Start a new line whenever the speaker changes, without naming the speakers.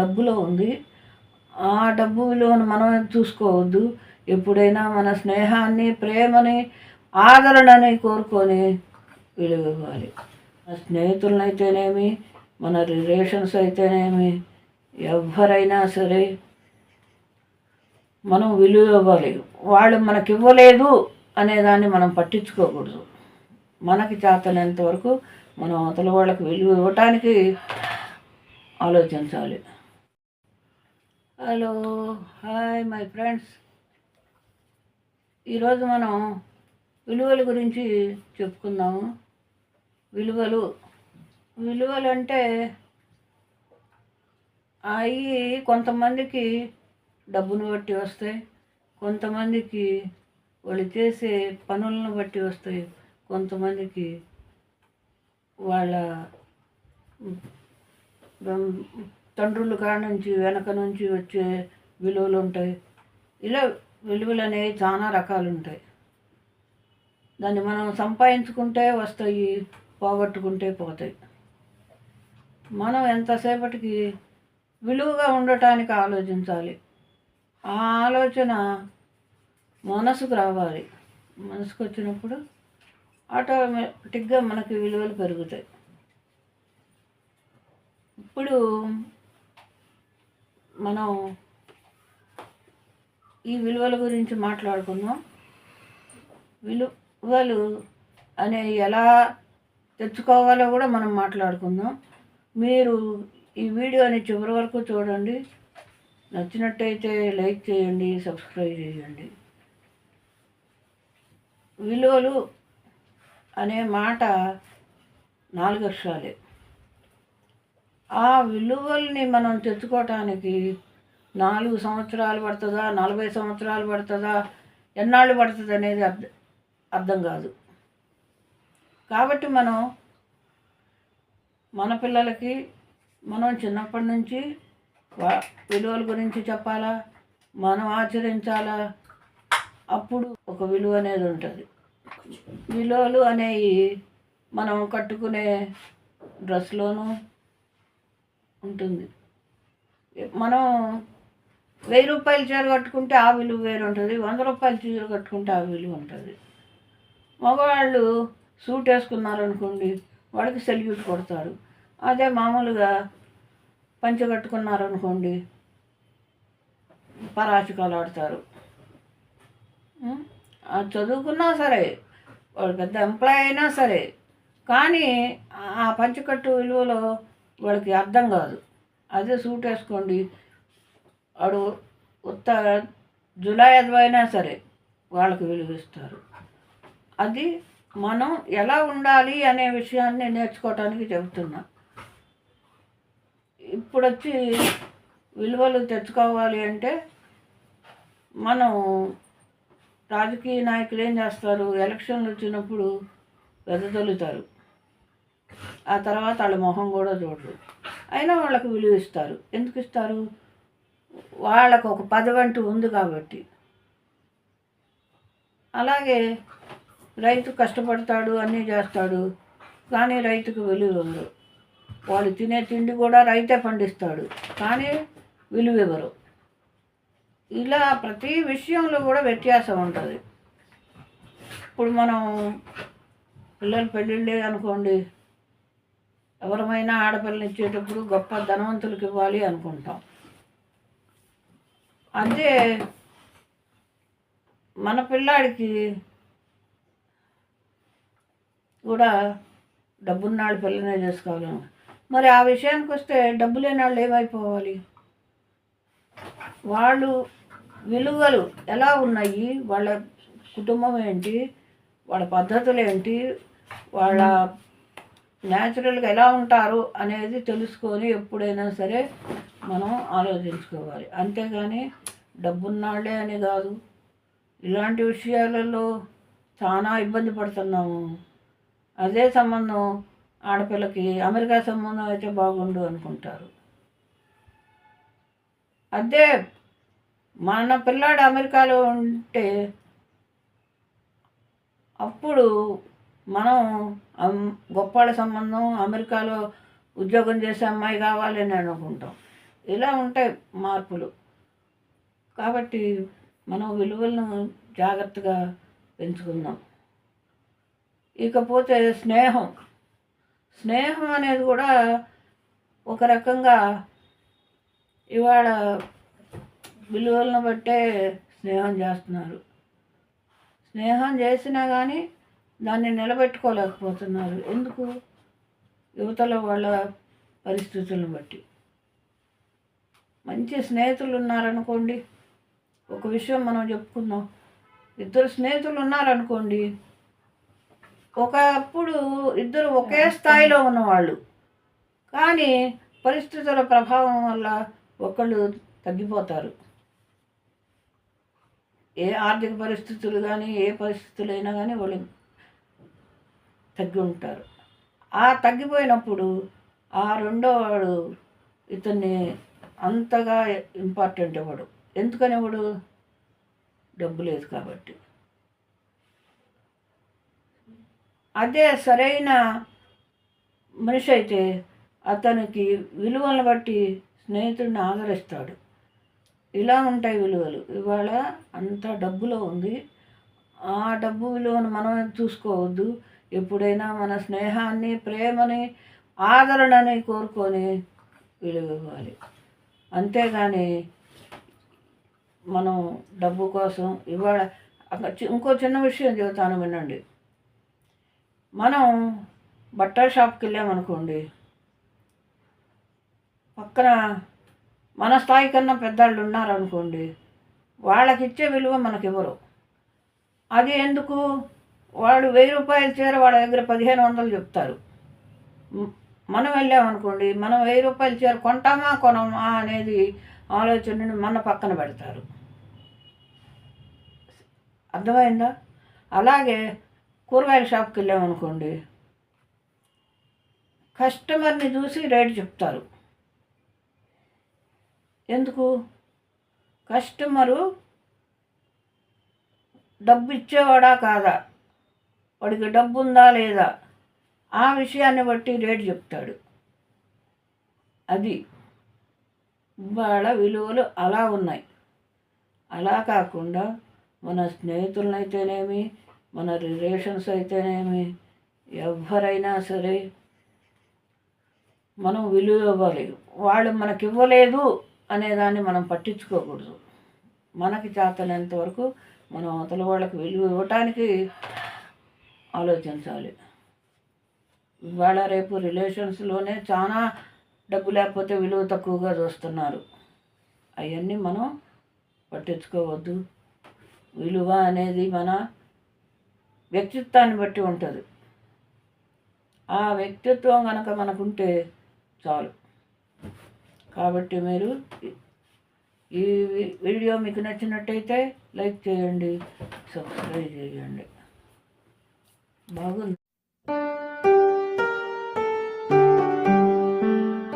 డబ్బులో ఉంది. ఆ డబ్బు విలువను మనం చూసుకోవద్దు. ఎప్పుడైనా మన స్నేహాన్ని ప్రేమని ఆదరణని కోరుకొని విలువ ఇవ్వాలి మన స్నేహితులనైతేనేమి మన రిలేషన్స్ అయితేనేమి ఎవరైనా సరే మనం విలువ ఇవ్వాలి వాళ్ళు మనకి ఇవ్వలేదు అనేదాన్ని మనం పట్టించుకోకూడదు. మనకి చేతనంత వరకు మనం అవతల వాళ్ళకి విలువ ఇవ్వటానికి ఆలోచించాలి. హలో హాయ్ మై ఫ్రెండ్స్ ఈరోజు మనం విలువల గురించి చెప్పుకుందాము. విలువలు. విలువలు అంటే అవి కొంతమందికి డబ్బును బట్టి వస్తాయి కొంతమందికి వాళ్ళు చేసే పనులను బట్టి వస్తాయి కొంతమందికి వాళ్ళ తండ్రుల కాడ నుంచి వెనక నుంచి వచ్చే విలువలు ఉంటాయి. ఇలా విలువలు అనేవి చాలా రకాలు ఉంటాయి. దాన్ని మనం సంపాదించుకుంటే వస్తాయి పోగొట్టుకుంటే పోతాయి. మనం ఎంతసేపటికి విలువగా ఉండటానికి ఆలోచించాలి. ఆ ఆలోచన మనసుకు రావాలి. మనసుకు వచ్చినప్పుడు ఆటోమేటిక్గా మనకి విలువలు పెరుగుతాయి. ఇప్పుడు మనం ఈ విలువల గురించి మాట్లాడుకుందాం. విలువలు అనే ఎలా తెచ్చుకోవాలో కూడా మనం మాట్లాడుకుందాం. మీరు ఈ వీడియోని చివరి వరకు చూడండి. నచ్చినట్టయితే లైక్ చేయండి సబ్స్క్రైబ్ చేయండి. విలువలు అనే మాట నాలుగు అక్షరాలే ఆ విలువల్ని మనం తెచ్చుకోవటానికి నాలుగు సంవత్సరాలు పడుతుందా నలభై సంవత్సరాలు పడుతుందా ఎన్నాళ్ళు పడుతుంది అనేది అర్థం అర్థం కాదు. కాబట్టి మనం మన పిల్లలకి మనం చిన్నప్పటి నుంచి వా- విలువల గురించి చెప్పాలా? మనం ఆచరించాలా? అప్పుడు ఒక విలువ అనేది ఉంటుంది. విలువలు అనేవి మనం కట్టుకునే డ్రెస్లోనూ ఉంటుంది. మనం వెయ్యి రూపాయల చీర కట్టుకుంటే ఆ విలువ వేరు ఉంటుంది వంద రూపాయల చీర కట్టుకుంటే ఆ విలువ ఉంటుంది. మగవాళ్ళు సూట్ వేసుకున్నారనుకోండి వాళ్ళకి సెల్యూట్ కొడతారు. అదే మామూలుగా పంచ కట్టుకున్నారనుకోండి పరాచికాలు ఆడతారు. చదువుకున్నా సరే వాడు పెద్ద ఎంప్లాయ్ అయినా సరే కానీ ఆ పంచకట్టు విలువలో వాళ్ళకి అర్థం కాదు. అదే సూట్ వేసుకోండి. వాడు ఉత్త జులై అయినా సరే వాళ్ళకి వెలిగిస్తారు అది మనం ఎలా ఉండాలి అనే విషయాన్ని నేర్చుకోవటానికి చెబుతున్నా. ఇప్పుడు వచ్చి విలువలు తెచ్చుకోవాలి అంటే మనం రాజకీయ నాయకులు ఏం చేస్తారు? ఎలక్షన్లు వచ్చినప్పుడు వెదజల్లుతారు. ఆ తర్వాత వాళ్ళ మొహం కూడా చూడరు. అయినా వాళ్ళకి విలువ ఇస్తారు. ఎందుకు ఇస్తారు? వాళ్ళకు ఒక పదవంటూ ఉంది కాబట్టి. అలాగే రైతు కష్టపడతాడు అన్నీ చేస్తాడు కానీ రైతుకు విలువ ఇవ్వరు. వాళ్ళు తినే తిండి కూడా రైతే పండిస్తాడు కానీ విలువ ఇవ్వరు. ఇలా ప్రతి విషయంలో కూడా వ్యత్యాసం ఉంటుంది. ఇప్పుడు మనం పిల్లలు పెళ్ళిళ్ళే అనుకోండి ఎవరమైనా ఆడపిల్లని ఇచ్చేటప్పుడు గొప్ప ధనవంతులకు ఇవ్వాలి అనుకుంటాం. అదే మన పిల్లాడికి కూడా డబ్బున్నాళ్ళు పిల్లనే చేసుకోవాలి. మరి ఆ విషయానికి వస్తే డబ్బు లేని వాళ్ళు ఏమైపోవాలి? వాళ్ళు విలువలు ఎలా ఉన్నాయి? వాళ్ళ కుటుంబం ఏంటి? వాళ్ళ పద్ధతులు ఏంటి? వాళ్ళ న్యాచురల్గా ఎలా ఉంటారు అనేది తెలుసుకొని ఎప్పుడైనా సరే మనం ఆలోచించుకోవాలి. అంతేగాని డబ్బున్నాళ్ళే అని కాదు. ఇలాంటి విషయాలలో చాలా ఇబ్బంది పడుతున్నాము. అదే సంబంధం ఆడపిల్లకి అమెరికా సంబంధం అయితే బాగుండు అనుకుంటారు. అదే మన పిల్లాడు అమెరికాలో ఉంటే అప్పుడు మనం గొప్పాల సంబంధం అమెరికాలో ఉద్యోగం చేసే అమ్మాయి కావాలని అనుకుంటాం. ఇలా ఉంటాయి మార్పులు. కాబట్టి మనం విలువలను జాగ్రత్తగా పెంచుకుందాం. ఇకపోతే స్నేహం. స్నేహం అనేది కూడా ఒక రకంగా ఇవాళ విలువలను బట్టే స్నేహం చేస్తున్నారు. స్నేహం చేసినా కానీ దాన్ని నిలబెట్టుకోలేకపోతున్నారు. ఎందుకు? యువతల వాళ్ళ పరిస్థితులను బట్టి. మంచి స్నేహితులు ఉన్నారనుకోండి ఒక విషయం మనం చెప్పుకుందాం. ఇద్దరు స్నేహితులు ఉన్నారనుకోండి ఒకప్పుడు ఇద్దరు ఒకే స్థాయిలో ఉన్నవాళ్ళు. కానీ పరిస్థితుల ప్రభావం వల్ల ఒకళ్ళు తగ్గిపోతారు. ఏ ఆర్థిక పరిస్థితులు కానీ ఏ పరిస్థితులైనా కానీ వాళ్ళు తగ్గి ఉంటారు ఆ తగ్గిపోయినప్పుడు ఆ రెండో వాడు ఇతన్ని అంతగా ఇంపార్టెంట్ ఇవ్వడు ఎందుకని ఇవ్వడు డబ్బు లేదు కాబట్టి. అదే సరైన మనిషి అయితే అతనికి విలువలను బట్టి స్నేహితుడిని ఆదరిస్తాడు. ఇలా ఉంటాయి విలువలు. ఇవాళ అంత డబ్బులో ఉంది. ఆ డబ్బు విలువను మనం చూసుకోవద్దు. ఎప్పుడైనా మన స్నేహాన్ని ప్రేమని ఆదరణని కోరుకొని విలువ ఇవ్వాలి అంతేగాని మనం డబ్బు కోసం ఇవాళ ఇంకో చిన్న విషయం చెబుతాను వినండి. మనం బట్టల షాప్కి వెళ్ళామనుకోండి పక్కన మన స్థాయి కన్నా పెద్దవాళ్ళు ఉన్నారనుకోండి వాళ్ళకి ఇచ్చే విలువ మనకి ఇవ్వరు అది ఎందుకు? వాళ్ళు వెయ్యి రూపాయల చీర వాళ్ళ దగ్గర పదిహేను వందలు చెప్తారు. మనం వెళ్ళామనుకోండి మనం వెయ్యి రూపాయల చీర కొంటామా కొనమా అనేది ఆలోచనని మన పక్కన పెడతారు. అర్థమైందా? అలాగే కూరగాయల షాప్కి వెళ్ళామనుకోండి కస్టమర్ని చూసి రేటు చెప్తారు. ఎందుకు? కస్టమరు డబ్బు ఇచ్చేవాడా కాదా? వాడికి డబ్బు ఉందా లేదా? ఆ విషయాన్ని బట్టి రేటు చెప్తాడు. అది వాళ్ళ విలువలు అలా ఉన్నాయి. అలా కాకుండా మన స్నేహితులనైతేనేమి మన రిలేషన్స్ అయితేనేమి ఎవరైనా సరే మనం విలువ ఇవ్వాలి. వాళ్ళు మనకి ఇవ్వలేదు అనేదాన్ని మనం పట్టించుకోకూడదు. మనకి చేతనంత వరకు మనం అవతల వాళ్ళకి విలువ ఇవ్వటానికి ఆలోచించాలి ఇవాళ రేపు రిలేషన్స్లోనే చాలా డబ్బు లేకపోతే విలువ తక్కువగా చూస్తున్నారు. అవన్నీ మనం పట్టించుకోవద్దు. విలువ అనేది మన వ్యక్తిత్వాన్ని బట్టి ఉంటుంది. ఆ వ్యక్తిత్వం కనుక మనకుంటే చాలు. కాబట్టి మీరు ఈ వీడియో మీకు నచ్చినట్టయితే లైక్ చేయండి సబ్స్క్రైబ్ చేయండి. 먹은